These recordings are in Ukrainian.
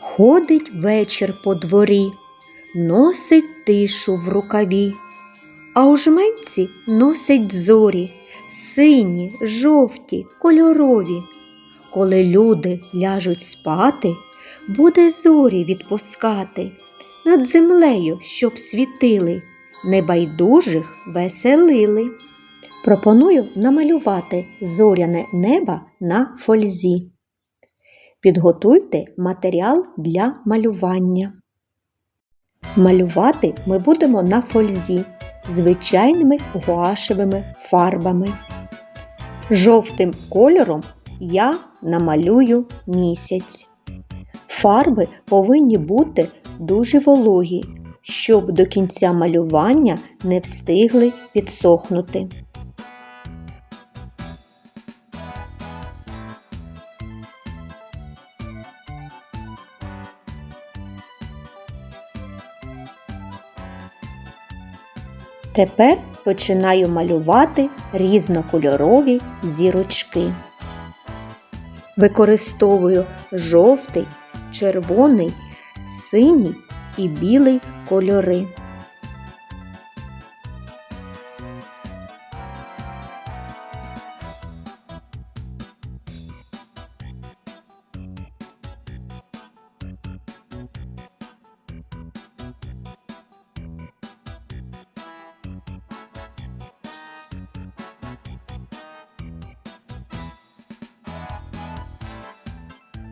Ходить вечір по дворі, носить тишу в рукаві, а у жменці носить зорі, сині, жовті, кольорові. Коли люди ляжуть спати, буде зорі відпускати над землею, щоб світили, небайдужих веселили. Пропоную намалювати зоряне небо на фользі. Підготуйте матеріал для малювання. Малювати ми будемо на фользі звичайними гуашевими фарбами. Жовтим кольором я намалюю місяць. Фарби повинні бути дуже вологі, щоб до кінця малювання не встигли підсохнути. Тепер починаю малювати різнокольорові зірочки. Використовую жовтий, червоний, синій і білий кольори.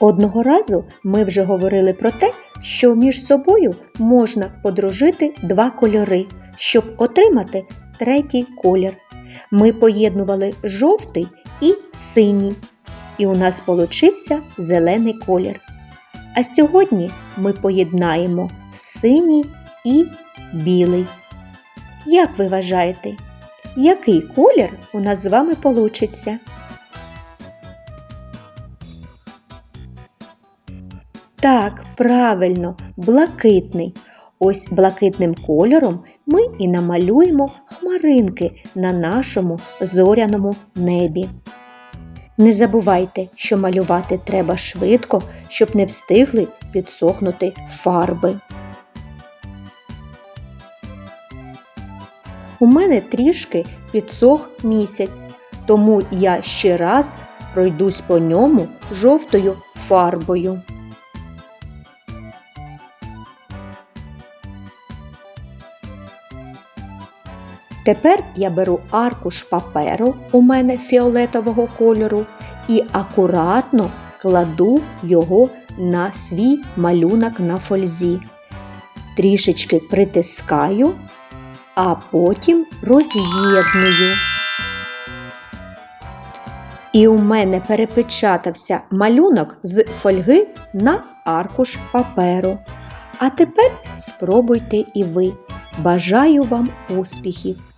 Одного разу ми вже говорили про те, що між собою можна подружити два кольори, щоб отримати третій колір. Ми поєднували жовтий і синій, і у нас получився зелений колір. А сьогодні ми поєднаємо синій і білий. Як ви вважаєте, який колір у нас з вами получиться? Так, правильно, блакитний. Ось блакитним кольором ми і намалюємо хмаринки на нашому зоряному небі. Не забувайте, що малювати треба швидко, щоб не встигли підсохнути фарби. У мене трішки підсох місяць, тому я ще раз пройдусь по ньому жовтою фарбою. Тепер я беру аркуш паперу у мене фіолетового кольору і акуратно кладу його на свій малюнок на фользі. Трішечки притискаю, а потім роз'єдную. І у мене перепечатався малюнок з фольги на аркуш паперу. А тепер спробуйте і ви. Бажаю вам успіхів!